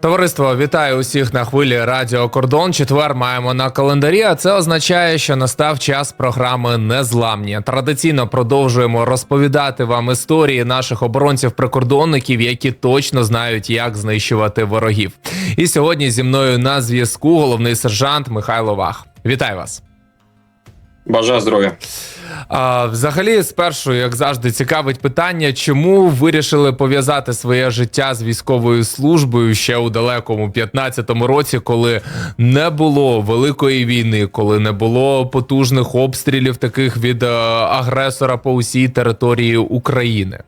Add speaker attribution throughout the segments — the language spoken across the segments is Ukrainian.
Speaker 1: Товариство, вітаю усіх на хвилі Радіо Кордон. Четвер маємо на календарі. А це означає, що настав час програми Незламні. Традиційно продовжуємо розповідати вам історії наших оборонців-прикордонників, які точно знають, як знищувати ворогів. І сьогодні зі мною на зв'язку головний сержант Михайло Вах. Вітаю вас.
Speaker 2: Бажаю здоров'я.
Speaker 1: А, взагалі, спершу, як завжди, цікавить питання, чому вирішили пов'язати своє життя з військовою службою ще у далекому 15-му році, коли не було великої війни, коли не було потужних обстрілів таких від е, агресора по усій території України.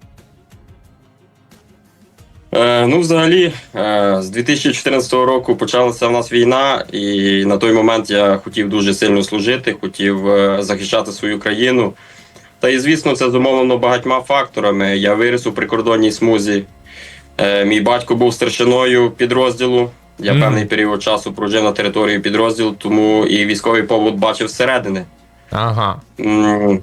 Speaker 2: Е, ну, взагалі, е, з 2014 року почалася в нас війна, і на той момент я хотів дуже сильно служити, хотів е, захищати свою країну. Та і звісно, це зумовлено багатьма факторами. Я виріс у прикордонній смузі. Е, мій батько був старшиною підрозділу. Я
Speaker 1: Мгм.
Speaker 2: певний період часу прожив на території підрозділу, тому і військовий побут бачив зсередини.
Speaker 1: Ага.
Speaker 2: М,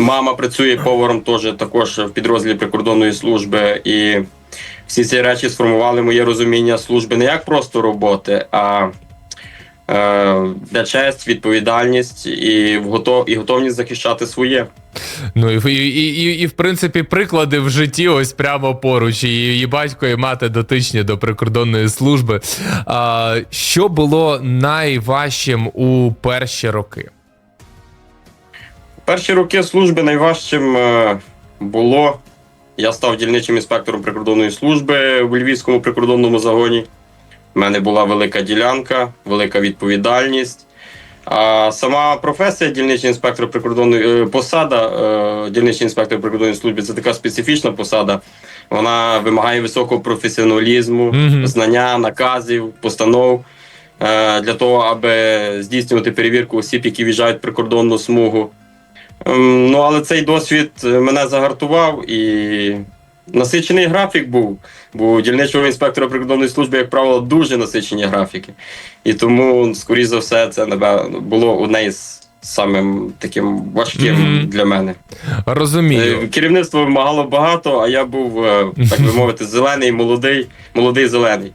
Speaker 2: Мама працює поваром теж також в підрозділі прикордонної служби, і всі ці речі сформували моє розуміння служби не як просто роботи, а де честь, відповідальність і, готов, і готовність захищати своє.
Speaker 1: Ну і, і, і, і, в принципі приклади в житті ось прямо поруч. І, і батько, і мати дотичні до прикордонної служби. А, що було найважчим у перші роки?
Speaker 2: Перші роки служби найважчим е, було. Я став дільничим інспектором прикордонної служби в Львівському прикордонному загоні. У мене була велика ділянка, велика відповідальність. А сама професія дільничний інспектор прикордонної е, посада, е, дільничний інспектор прикордонної служби це така специфічна посада. Вона вимагає високого професіоналізму,
Speaker 1: Мгм.
Speaker 2: знання, наказів, постанов е, для того, аби здійснювати перевірку осіб, які в'їжджають прикордонну смугу. Ем, Ну, але цей досвід е, мене загартував і насичений графік був. Бо дільничого інспектора прикордонної служби, як правило, дуже насичені графіки. І тому, скоріш за все, це було одне із самим таким важким
Speaker 1: Мгм.
Speaker 2: для мене.
Speaker 1: Розумію.
Speaker 2: Е, Керівництво вимагало багато, а я був, е, так би мовити, зелений, молодий, молодий зелений.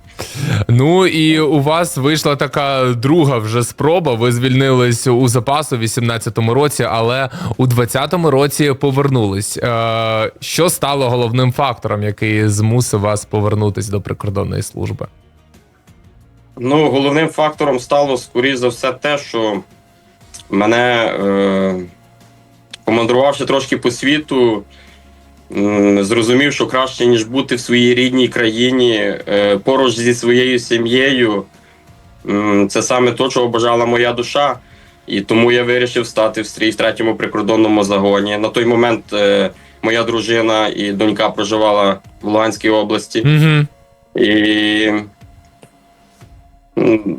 Speaker 1: Ну і у вас вийшла така друга вже спроба. Ви звільнились у запасу в 18-му році, але у 20-му році повернулись. Е, що стало головним фактором, який змусив вас повернутись до прикордонної служби?
Speaker 2: Ну, головним фактором стало, скоріш за все, те, що мене, е, командрувавши трошки по світу, м, зрозумів, що краще, ніж бути в своїй рідній країні е, поруч зі своєю сім'єю. М, Це саме то, чого бажала моя душа. І тому я вирішив стати в стрій в третьому прикордонному загоні. На той момент е, моя дружина і донька проживала в Луганській області.
Speaker 1: Угу.
Speaker 2: І м,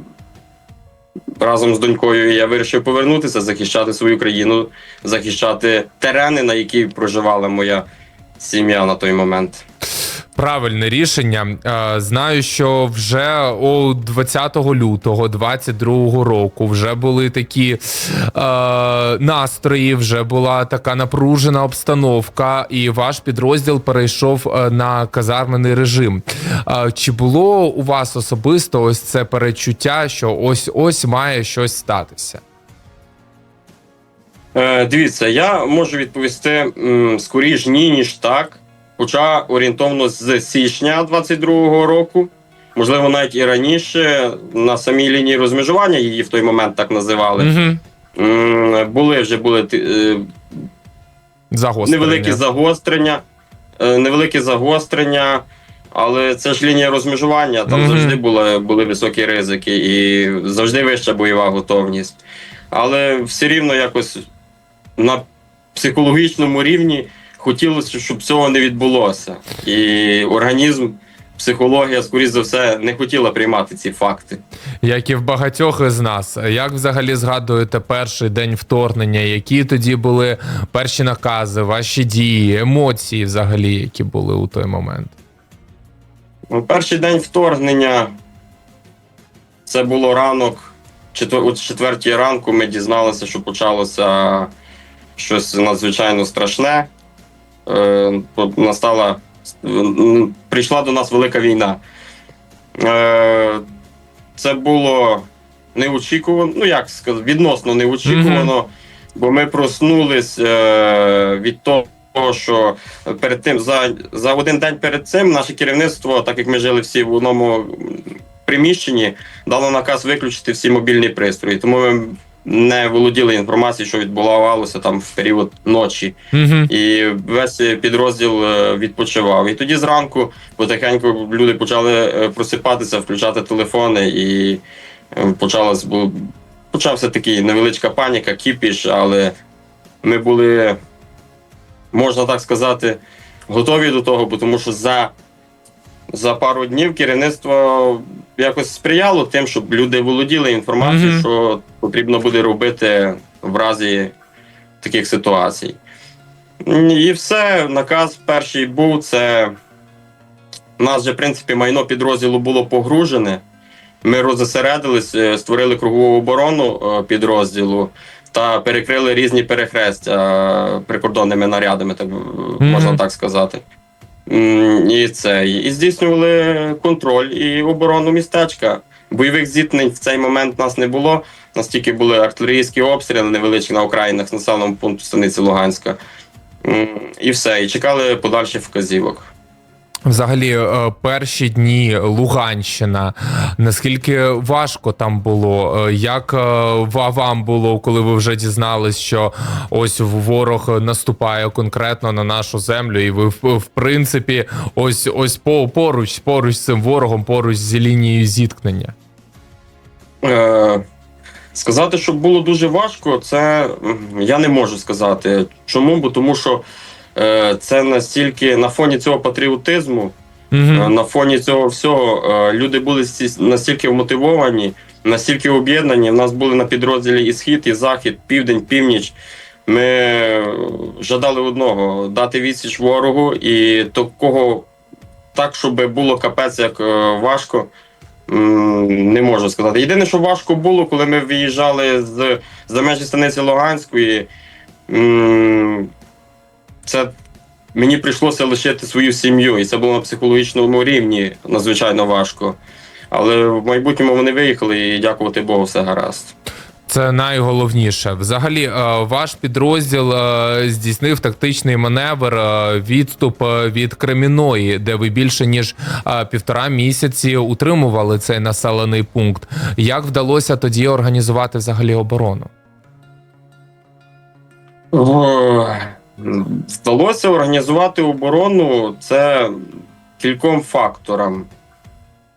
Speaker 2: разом з донькою я вирішив повернутися, захищати свою країну, захищати терени, на які проживала моя сім'я на той момент.
Speaker 1: Правильне рішення. Е, Знаю, що вже о 20 лютого 22 року вже були такі е, настрої, вже була така напружена обстановка, і ваш підрозділ перейшов е, на казармений режим. Е, Чи було у вас особисто ось це перечуття, що ось ось має щось статися?
Speaker 2: Дивіться, я можу відповісти скоріш ні, ніж так. Хоча орієнтовно з січня 22-го року, можливо, навіть і раніше, на самій лінії розмежування її в той момент так називали.
Speaker 1: Угу.
Speaker 2: Були вже були е,
Speaker 1: Загострення.
Speaker 2: невеликі загострення, е, невеликі загострення, але це ж лінія розмежування. Там
Speaker 1: Мгм.
Speaker 2: завжди були, були високі ризики і завжди вища бойова готовність. Але все рівно якось на психологічному рівні хотілося, щоб цього не відбулося. І організм, психологія, скоріш за все, не хотіла приймати ці факти.
Speaker 1: Як і в багатьох із нас, як взагалі згадуєте перший день вторгнення? Які тоді були перші накази, ваші дії, емоції, взагалі, які були у той момент?
Speaker 2: Ну, Перший день вторгнення це було ранок. О четвертій ранку ми дізналися, що почалося щось надзвичайно страшне. Е, Настала прийшла до нас велика війна. Е, це було неочікувано, ну як сказати, відносно неочікувано, бо ми проснулись е, від того, що перед тим за, за один день перед цим наше керівництво, так як ми жили всі в одному приміщенні, дало наказ виключити всі мобільні пристрої. Тому ми не володіли інформацією, що відбувалося там в період ночі
Speaker 1: Угу.
Speaker 2: і весь підрозділ е, відпочивав. І тоді зранку потихеньку люди почали е, просипатися, включати телефони, і е, почалась бу- почався такий невеличка паніка, кіпіш, але ми були, можна так сказати, готові до того, бо тому що за, за пару днів керівництво якось сприяло тим, щоб люди володіли інформацією,
Speaker 1: Мгм.
Speaker 2: що потрібно буде робити в разі таких ситуацій. І все, наказ перший був. Це у нас же, в принципі, майно підрозділу було погружене. Ми розосередились, е, створили кругову оборону е, підрозділу та перекрили різні перехрестя е, прикордонними нарядами, так е, можна
Speaker 1: Мгм.
Speaker 2: так сказати. І це і здійснювали контроль і оборону містечка. Бойових зіткнень в цей момент нас не було. Настільки були артилерійські обстріли невеличкі на окраїнах населеного пункту станиці Луганська. І все, і чекали подальших вказівок.
Speaker 1: Взагалі, е, перші дні Луганщина. Наскільки важко там було? Е, Як е, вам було, коли ви вже дізнались, що ось ворог наступає конкретно на нашу землю, і ви в, принципі, ось ось поруч, поруч з цим ворогом, поруч зі лінією зіткнення?
Speaker 2: Сказати, що було дуже важко, це я не можу сказати. Чому? Бо тому що це настільки на фоні цього патріотизму, е, на фоні цього всього е, люди були настільки вмотивовані, настільки об'єднані. В нас були на підрозділі і схід, і захід, південь, північ. Ми е, жадали одного дати відсіч ворогу і такого так, щоб було капець як е, важко. Не можу сказати. Єдине, що важко було, коли ми виїжджали з за межі станиці Луганської. Це мені прийшлося лишити свою сім'ю, і це було на психологічному рівні надзвичайно важко. Але в майбутньому вони виїхали, і дякувати Богу, все гаразд.
Speaker 1: Це найголовніше. Взагалі, е, ваш підрозділ е, здійснив тактичний маневр е, відступ від Креміної, де ви більше ніж півтора місяці утримували цей населений пункт. Як вдалося тоді організувати взагалі оборону?
Speaker 2: О, Вдалося організувати оборону це кільком факторам.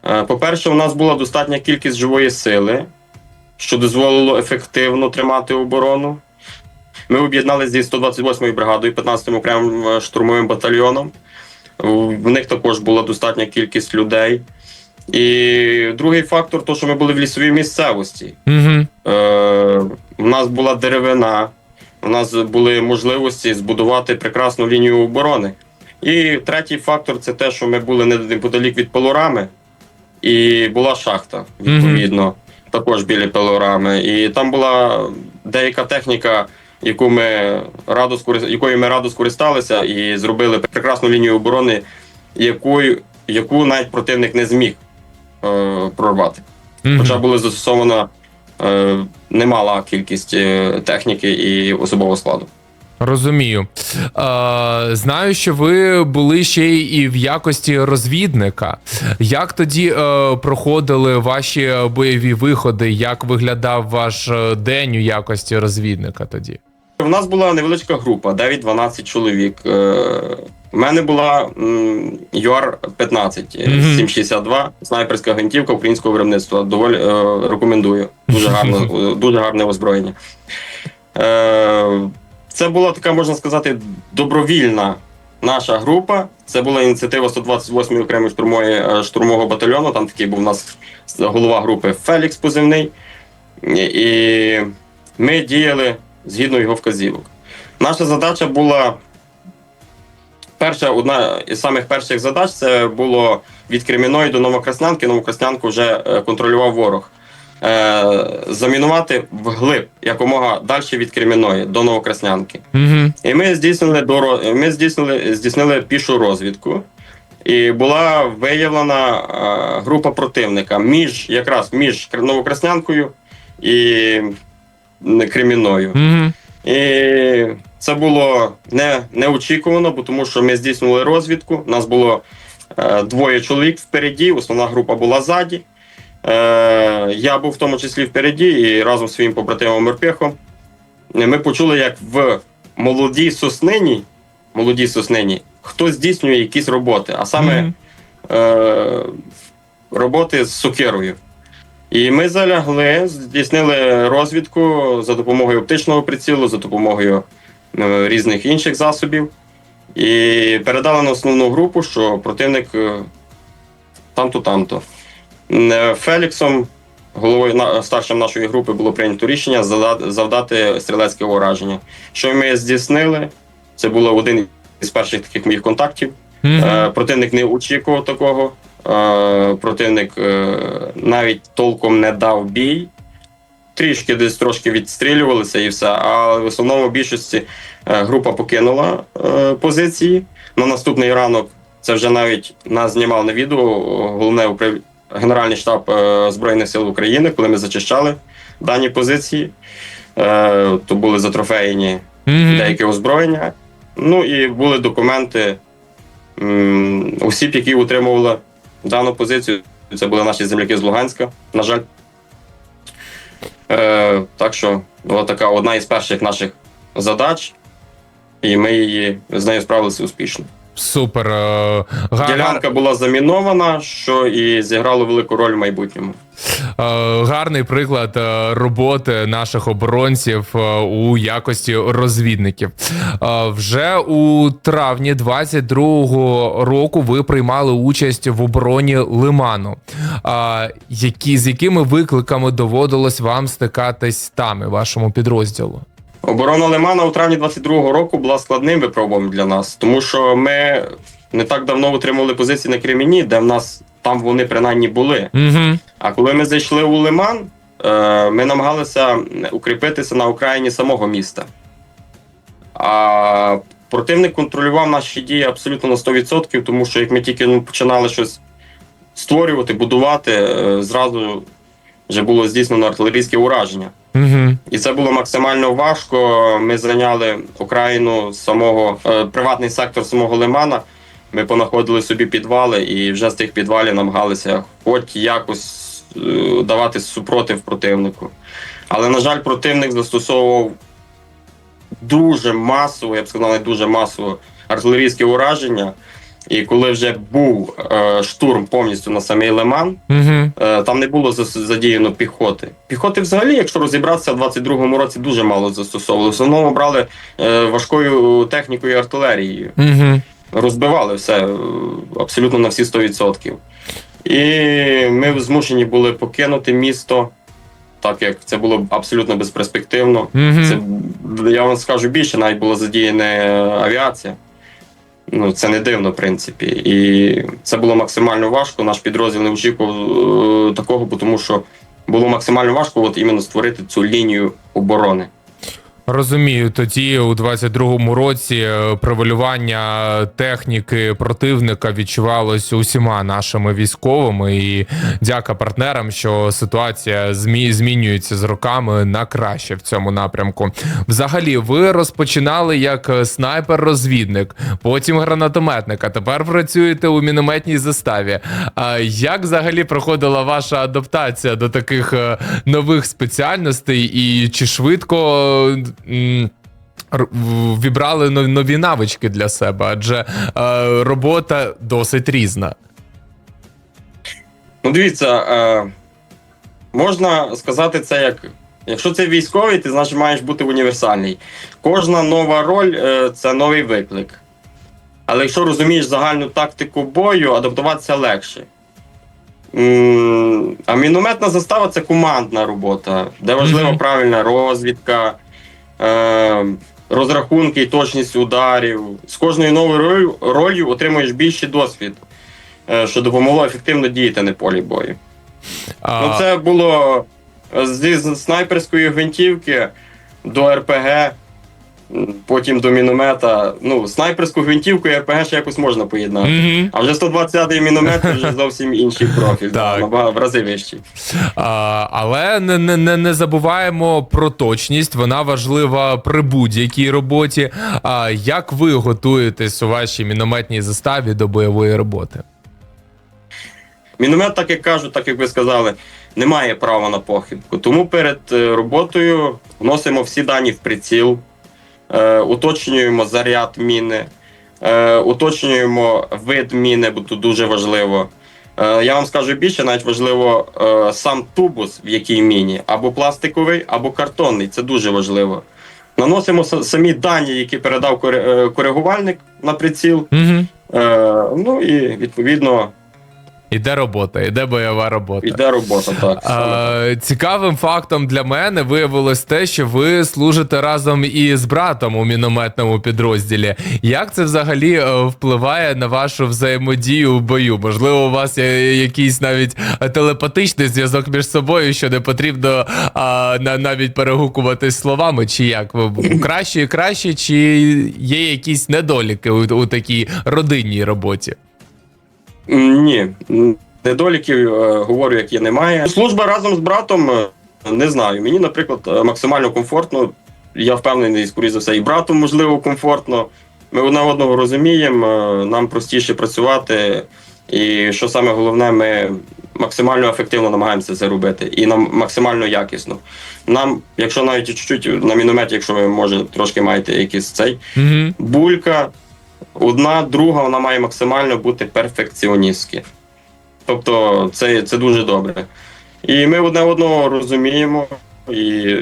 Speaker 2: Е, По-перше, у нас була достатня кількість живої сили, що дозволило ефективно тримати оборону. Ми об'єдналися зі 128-ю бригадою, 15-м окремим е, штурмовим батальйоном. В них також була достатня кількість людей. І другий фактор то, що ми були в лісовій місцевості.
Speaker 1: Угу.
Speaker 2: Е, у нас була деревина, у нас були можливості збудувати прекрасну лінію оборони. І третій фактор це те, що ми були неподалік від пилорами, і була шахта, відповідно, також біля пилорами. І там була деяка техніка, яку ми радо якою ми радо скористалися, і зробили прекрасну лінію оборони, якою, яку навіть противник не зміг е, прорвати. Хоча була застосована немала кількість е, техніки і особового складу.
Speaker 1: Розумію. Е, знаю, що ви були ще і в якості розвідника. Як тоді е, проходили ваші бойові виходи? Як виглядав ваш е, день у якості розвідника тоді?
Speaker 2: У нас була невеличка група, 9-12 чоловік. Е, У мене була м, ЮАР-15 е, 762, снайперська гвинтівка українського виробництва. Доволі е, рекомендую. Дуже гарно, е, дуже гарне озброєння. Е, Це була така, можна сказати, добровільна наша група. Це була ініціатива 128-ї окремої штурмової е, штурмового батальйону. Там такий був у нас голова групи Фелікс позивний. І ми діяли згідно його вказівок. Наша задача була. Перша, одна із самих перших задач це було від Креміної до Новокраснянки. Новокраснянку вже е, контролював ворог. Е, замінувати вглиб якомога далі від Креміної до Новокраснянки.
Speaker 1: Угу.
Speaker 2: І ми здійснили доро... ми здійснили, здійснили пішу розвідку. і була виявлена е, група противника між якраз між Новокраснянкою і м, Кремінною.
Speaker 1: Угу.
Speaker 2: І це було не, неочікувано, бо тому що ми здійснювали розвідку. Нас було е, двоє чоловік впереді, основна група була ззаді. Е, я був в тому числі впереді і разом з своїм побратимом Мерпехом. Ми почули, як в молодій соснині, молодій соснині хтось здійснює якісь роботи, а саме е, роботи з сокирою. І ми залягли, здійснили розвідку за допомогою оптичного прицілу, за допомогою різних інших засобів. І передали на основну групу, що противник е, там-то, там-то. Е, Феліксом, головою старшим нашої групи, було прийнято рішення завдати стрілецьке ураження. Що ми здійснили? Це було один із перших таких моїх контактів. Е, Противник не очікував такого. Е, Противник е, навіть толком не дав бій. Трішки десь трошки відстрілювалися і все. А в основному в більшості е, група покинула е, позиції. На наступний ранок це вже навіть нас знімав на відео головне управ... Генеральний штаб е, Збройних сил України, коли ми зачищали дані позиції. Е, То були затрофеєні деяке озброєння. Ну і були документи осіб, які утримували дану позицію. Це були наші земляки з Луганська, на жаль. Е, так що була така одна із перших наших задач, і ми її з нею справилися успішно.
Speaker 1: Супер. е,
Speaker 2: Ділянка була замінована, що і зіграло велику роль в майбутньому.
Speaker 1: Е, Гарний приклад е, роботи наших оборонців е, у якості розвідників. Е, Вже у травні 22-го року ви приймали участь в обороні Лиману. Е, Які з якими викликами доводилось вам стикатись там і вашому підрозділу?
Speaker 2: Оборона Лимана у травні 22-го року була складним випробуванням для нас, тому що ми не так давно утримували позиції на Кремені, де в нас там вони принаймні були.
Speaker 1: Угу.
Speaker 2: А коли ми зайшли у Лиман, е, ми намагалися укріпитися на окраїні самого міста. А противник контролював наші дії абсолютно на 100%, тому що як ми тільки ну, починали щось створювати, будувати, е, зразу вже було здійснено артилерійське ураження.
Speaker 1: Угу.
Speaker 2: І це було максимально важко. Ми зайняли окраїну самого е, приватний сектор самого лимана. Ми понаходили собі підвали, і вже з тих підвалів намагалися хоч якось е, давати супротив противнику. Але, на жаль, противник застосовував дуже масово, я б сказав, дуже масово артилерійське ураження. І коли вже був е, штурм повністю на самий лиман,
Speaker 1: Угу.
Speaker 2: Е, Там не було задіяно піхоти. Піхоти, взагалі, якщо розібратися, в 22-му році дуже мало застосовували. В основному брали е, важкою технікою і артилерією.
Speaker 1: Угу.
Speaker 2: Розбивали все е, абсолютно на всі 100%. І ми змушені були покинути місто, так як це було абсолютно безперспективно. Це, я вам скажу більше, навіть була задіяна е, авіація. Ну, це не дивно, в принципі. І це було максимально важко. Наш підрозділ не очікував е, такого, тому що було максимально важко от іменно створити цю лінію оборони.
Speaker 1: Розумію, тоді у 22-му році е, превалювання техніки противника відчувалось усіма нашими військовими, і дяка партнерам, що ситуація змі... змінюється з роками на краще в цьому напрямку. Взагалі, ви розпочинали як е, снайпер-розвідник, потім гранатометник, а тепер працюєте у мінометній заставі. А як взагалі проходила ваша адаптація до таких е, нових спеціальностей, і чи швидко вібрали нові навички для себе? Адже е, робота досить різна.
Speaker 2: Ну, дивіться, е, можна сказати це як. Якщо це військовий, ти значить маєш бути універсальний. Кожна нова роль е, це новий виклик. Але якщо розумієш загальну тактику бою, адаптуватися легше. А мінометна застава це командна робота, де важлива правильна розвідка, розрахунки і точність ударів. З кожною новою ролью, отримуєш більший досвід, е, що допомогло ефективно діяти на полі бою.
Speaker 1: А,
Speaker 2: Ну, це було е, зі снайперської гвинтівки до РПГ. Потім до міномета. Ну, снайперську гвинтівку і РПГ ще якось можна поєднати.
Speaker 1: Мгм.
Speaker 2: А вже 120-й міномет це вже зовсім інший профіль,
Speaker 1: Так.
Speaker 2: набагато в рази вищий.
Speaker 1: А, але не, не, не, не забуваємо про точність, вона важлива при будь-якій роботі. А, як ви готуєтесь у вашій мінометній заставі до бойової роботи?
Speaker 2: Міномет, так як кажуть, так як ви сказали, не має права на похибку. Тому перед е, роботою вносимо всі дані в приціл, е, уточнюємо заряд міни, е, уточнюємо вид міни, бо тут дуже важливо. Е, я вам скажу більше, навіть важливо е, сам тубус, в якій міні, або пластиковий, або картонний. Це дуже важливо. Наносимо са- самі дані, які передав коригувальник на приціл.
Speaker 1: Угу.
Speaker 2: Е, ну і відповідно
Speaker 1: Іде робота, іде бойова робота.
Speaker 2: Іде робота, так.
Speaker 1: А, цікавим фактом для мене виявилось те, що ви служите разом із братом у мінометному підрозділі. Як це взагалі е, впливає на вашу взаємодію в бою? Можливо, у вас є якийсь навіть телепатичний зв'язок між собою, що не потрібно а, навіть перегукуватись словами, чи як? Ви краще і краще, чи є якісь недоліки у, у такій родинній роботі?
Speaker 2: Ні, недоліків е, говорю, як є, немає. Служба разом з братом е, не знаю. Мені, наприклад, е, максимально комфортно. Я впевнений, скоріше за все, і братом можливо комфортно. Ми одне одного розуміємо, нам простіше працювати. І що саме головне, ми максимально ефективно намагаємося це робити і нам максимально якісно. Нам, якщо навіть чуть-чуть на мінометі, якщо ви може трошки маєте якийсь цей
Speaker 1: Угу.
Speaker 2: булька, одна, друга, вона має максимально бути перфекціоністськи. Тобто це, це дуже добре. І ми одне одного розуміємо і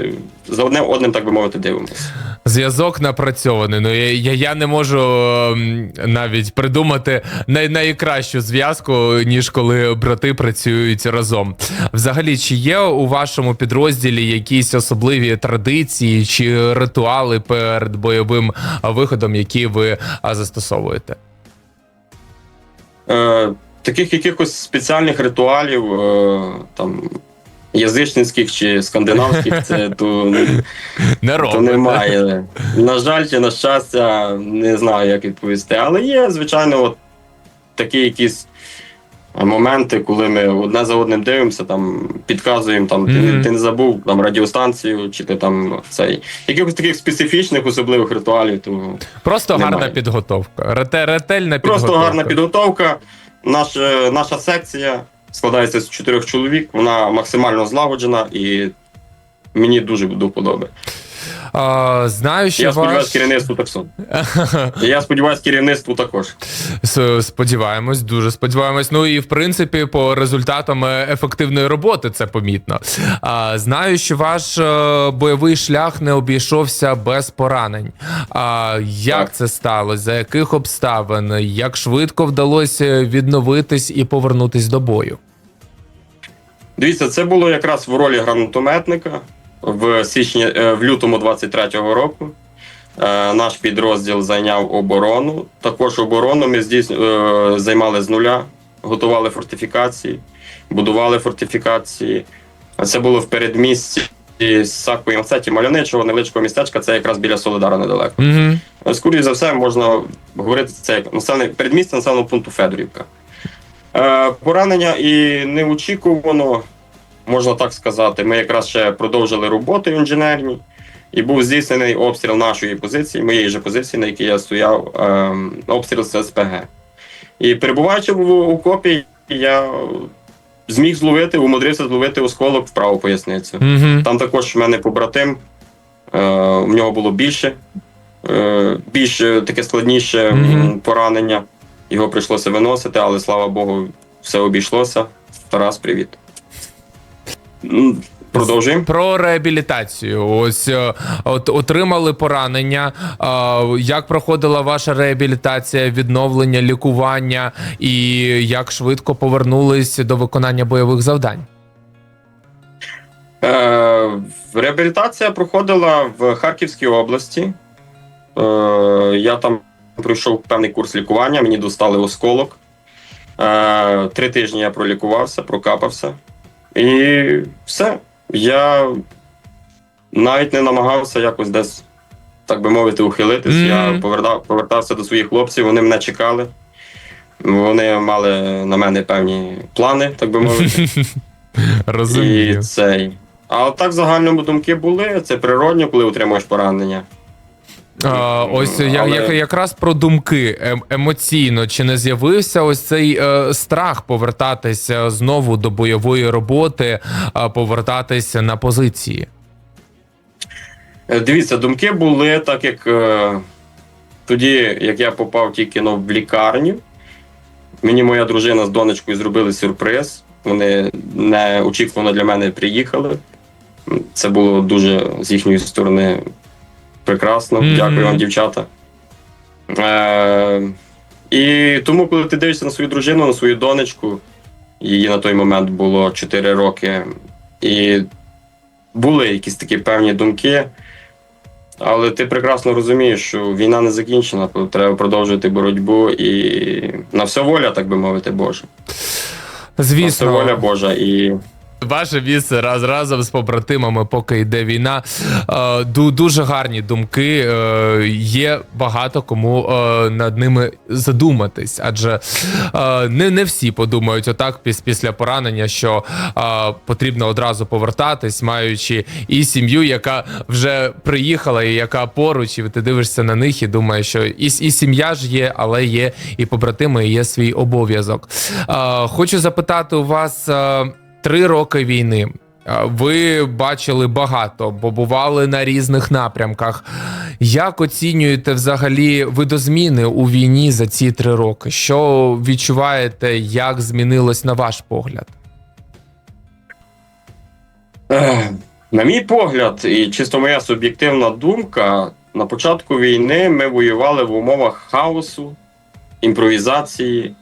Speaker 2: за одне одним, так би мовити, дивимося.
Speaker 1: Зв'язок напрацьований. Ну я, я, я не можу ем, навіть придумати най, найкращу зв'язку, ніж коли брати працюють разом. Взагалі, чи є у вашому підрозділі якісь особливі традиції чи ритуали перед бойовим виходом, які ви застосовуєте?
Speaker 2: Е, таких якихось спеціальних ритуалів, е, там, язичницьких чи скандинавських, це то,
Speaker 1: Не
Speaker 2: то немає. На жаль, чи на щастя, не знаю, як відповісти. Але є, звичайно, от такі якісь моменти, коли ми одне за одним дивимося, там підказуємо, там, ти, ти не забув там, радіостанцію, чи ти там цей. Якихось таких специфічних особливих ритуалів, то
Speaker 1: Просто
Speaker 2: Немає.
Speaker 1: гарна підготовка. Рете, ретельна підготовка.
Speaker 2: Просто гарна підготовка. Наш, е, наша секція складається з чотирьох чоловік. Вона максимально злагоджена і мені дуже до вподоби.
Speaker 1: А, знаю, що
Speaker 2: Я
Speaker 1: ваш...
Speaker 2: сподіваюся, керівництву так само. Я сподіваюся, керівництву також.
Speaker 1: Сподіваємось, дуже сподіваємось. Ну і в принципі, по результатам е, ефективної роботи це помітно. А, знаю, що ваш е, бойовий шлях не обійшовся без поранень. А як
Speaker 2: Так.
Speaker 1: це сталося? За яких обставин? Як швидко вдалося відновитись і повернутись до бою?
Speaker 2: Дивіться, це було якраз в ролі гранатометника в січні, е, в лютому 23-го року. Е, Наш підрозділ зайняв оборону. Також оборону ми здійс... е, займали з нуля, готували фортифікації, будували фортифікації. Це було в передмісті Сакої Мацеті Мальоничого, невеличкого містечка, це якраз біля Солидара недалеко. Скоріше за все, можна говорити це як населене передмістя населеного пункту Федорівка. Е, поранення і неочікувано, можна так сказати. Ми якраз ще продовжили роботи інженерні, і був здійснений обстріл нашої позиції, моєї же позиції, на якій я стояв, е, обстріл з СПГ. І перебуваючи в окопі, я зміг зловити, умудрився зловити осколок в праву поясницю.
Speaker 1: Угу.
Speaker 2: Там також в мене побратим, е, в нього було більше, е, більш таке складніше м,
Speaker 1: Мгм.
Speaker 2: поранення. Його прийшлося виносити, але слава Богу, все обійшлося. Тарас, привіт. Продовжуємо.
Speaker 1: Про реабілітацію. Ось е, от отримали поранення. А, Як проходила ваша реабілітація, відновлення, лікування, і як швидко повернулись до виконання бойових завдань?
Speaker 2: Е, реабілітація проходила в Харківській області. Е, я там пройшов певний курс лікування, мені достали осколок. Е, три тижні я пролікувався, прокапався. І все. Я навіть не намагався якось десь так би мовити, ухилитись.
Speaker 1: Мгм.
Speaker 2: Я повертав, повертався до своїх хлопців, вони мене чекали. Вони мали на мене певні плани, так би мовити.
Speaker 1: Розумію.
Speaker 2: І цей. А так загальному думки були. Це природньо, коли отримуєш поранення.
Speaker 1: А, ось я,
Speaker 2: Але-
Speaker 1: як, якраз про думки ем, емоційно. Чи не з'явився ось цей е, страх повертатися знову до бойової роботи, а, повертатися на позиції?
Speaker 2: Е, Дивіться, думки були, так як е, тоді, як я попав тільки ну, в лікарню, мені моя дружина з донечкою зробили сюрприз. Вони неочікувано для мене приїхали. Це було дуже з їхньої сторони прекрасно.
Speaker 1: Мгм.
Speaker 2: Дякую вам, дівчата. Е, і тому, коли ти дивишся на свою дружину, на свою донечку, її на той момент було 4 роки, і були якісь такі певні думки. Але ти прекрасно розумієш, що війна не закінчена, треба продовжувати боротьбу і на все воля, так би мовити, Божа. На все
Speaker 1: Звісно,
Speaker 2: воля Божа. І
Speaker 1: Ваше місце раз разом з побратимами, поки йде війна. Е, ду- дуже гарні думки. Е, є багато кому е, над ними задуматись, адже не, не всі подумають отак піс, після поранення, що потрібно одразу повертатись, маючи і сім'ю, яка вже приїхала, і яка поруч, і ти дивишся на них і думаєш, що і, і сім'я ж є, але є і побратими, і є свій обов'язок. Хочу запитати у вас. Е, Три роки війни. Ви бачили багато, бо бували на різних напрямках. Як оцінюєте взагалі видозміни у війні за ці три роки? Що відчуваєте, як змінилось на ваш погляд?
Speaker 2: На мій погляд, і чисто моя суб'єктивна думка, на початку війни ми воювали в умовах хаосу, імпровізації.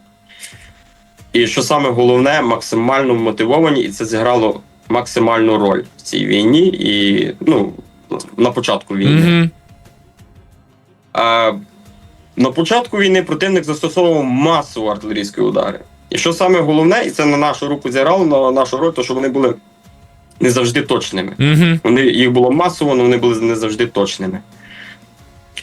Speaker 2: І що саме головне, максимально мотивовані, і це зіграло максимальну роль в цій війні і ну, на початку війни.
Speaker 1: Угу.
Speaker 2: А, на початку війни противник застосовував масово артилерійські удари. І що саме головне, і це на нашу руку зіграло, на нашу роль, то що вони були не завжди точними.
Speaker 1: Угу.
Speaker 2: Вони, їх було масово, але вони були не завжди точними.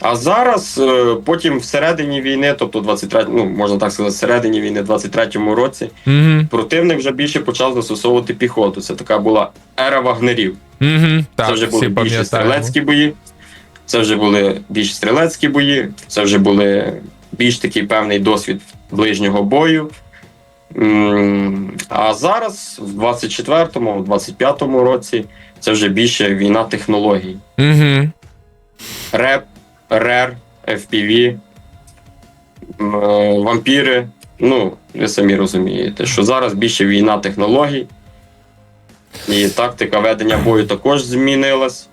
Speaker 2: А зараз, е, потім всередині війни, тобто 23, ну можна так сказати, всередині війни, 23-му році,
Speaker 1: Угу.
Speaker 2: противник вже більше почав застосовувати піхоту. Це така була ера вагнерів.
Speaker 1: Угу. Так,
Speaker 2: це вже були більше
Speaker 1: пам'ятаємо.
Speaker 2: стрілецькі бої, це вже були більш стрілецькі бої, це вже були більш такий певний досвід ближнього бою. А зараз, в 24-му, 25-му році, це вже більше війна технологій.
Speaker 1: Угу.
Speaker 2: Реп, РЕР, FPV, вампіри. Ну, ви самі розумієте, що зараз більше війна технологій. І тактика ведення бою також змінилась.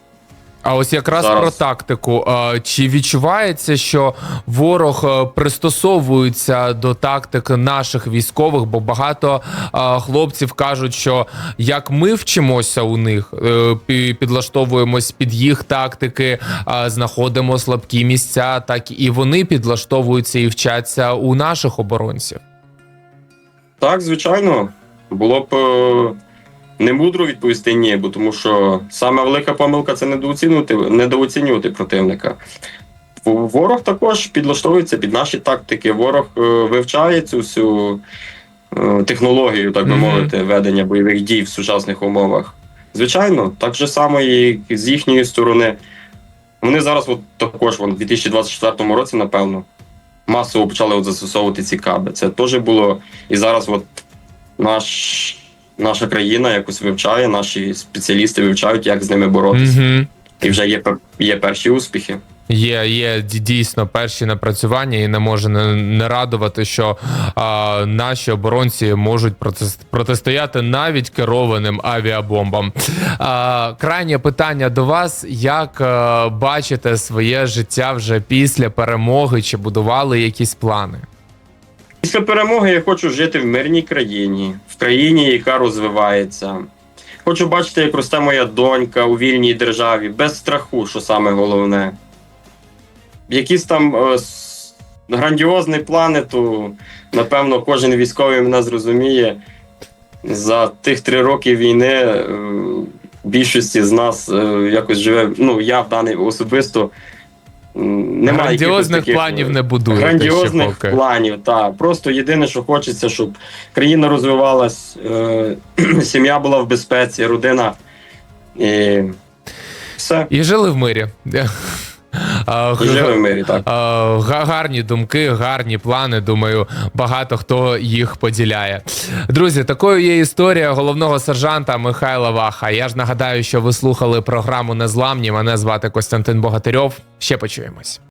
Speaker 1: А ось якраз
Speaker 2: Зараз.
Speaker 1: про тактику. Чи відчувається, що ворог е, пристосовується до тактики наших військових? Бо багато хлопців кажуть, що як ми вчимося у них, е, підлаштовуємось під їх тактики, знаходимо слабкі місця, так і вони підлаштовуються і вчаться у наших оборонців.
Speaker 2: Так, звичайно, було б е, не мудро відповісти ні, бо тому що саме велика помилка це недооцінювати, недооцінювати противника. Ворог також підлаштовується під наші тактики. Ворог е, вивчає цю всю е, технологію, так би мовити, ведення бойових дій в сучасних умовах. Звичайно, так же само і з їхньої сторони. Вони зараз, от також вон, в 2024 році, напевно, масово почали от застосовувати ці каби. Це теж було і зараз от наш, наша країна якось вивчає, наші спеціалісти вивчають, як з ними боротися.
Speaker 1: Угу.
Speaker 2: І вже є, є перші успіхи.
Speaker 1: Є, є дійсно перші напрацювання, і не може не, не радувати, що а, наші оборонці можуть протис- протистояти навіть керованим авіабомбам. А, крайнє питання до вас: як е, бачите своє життя вже після перемоги? Чи будували якісь плани?
Speaker 2: Після перемоги я хочу жити в мирній країні, в країні, яка розвивається. Хочу бачити, як росте моя донька у вільній державі, без страху, що саме головне. Якісь там е, грандіозні плани, то напевно кожен військовий мене зрозуміє. За тих три роки війни е, більшості з нас е, якось живе. Ну, я в даний особисто немає
Speaker 1: Грандіозних
Speaker 2: таких,
Speaker 1: планів
Speaker 2: е,
Speaker 1: не будує.
Speaker 2: Грандіозних
Speaker 1: ще поки.
Speaker 2: планів, так. Просто єдине, що хочеться, щоб країна розвивалась, е, сім'я була в безпеці, родина. І все.
Speaker 1: І жили в мирі.
Speaker 2: В мирі, так.
Speaker 1: Гарні думки, гарні плани. Думаю, багато хто їх поділяє. Друзі, такою є історія головного сержанта Михайла Ваха. Я ж нагадаю, що ви слухали програму Незламні. Мене звати Костянтин Богатирьов. Ще почуємось.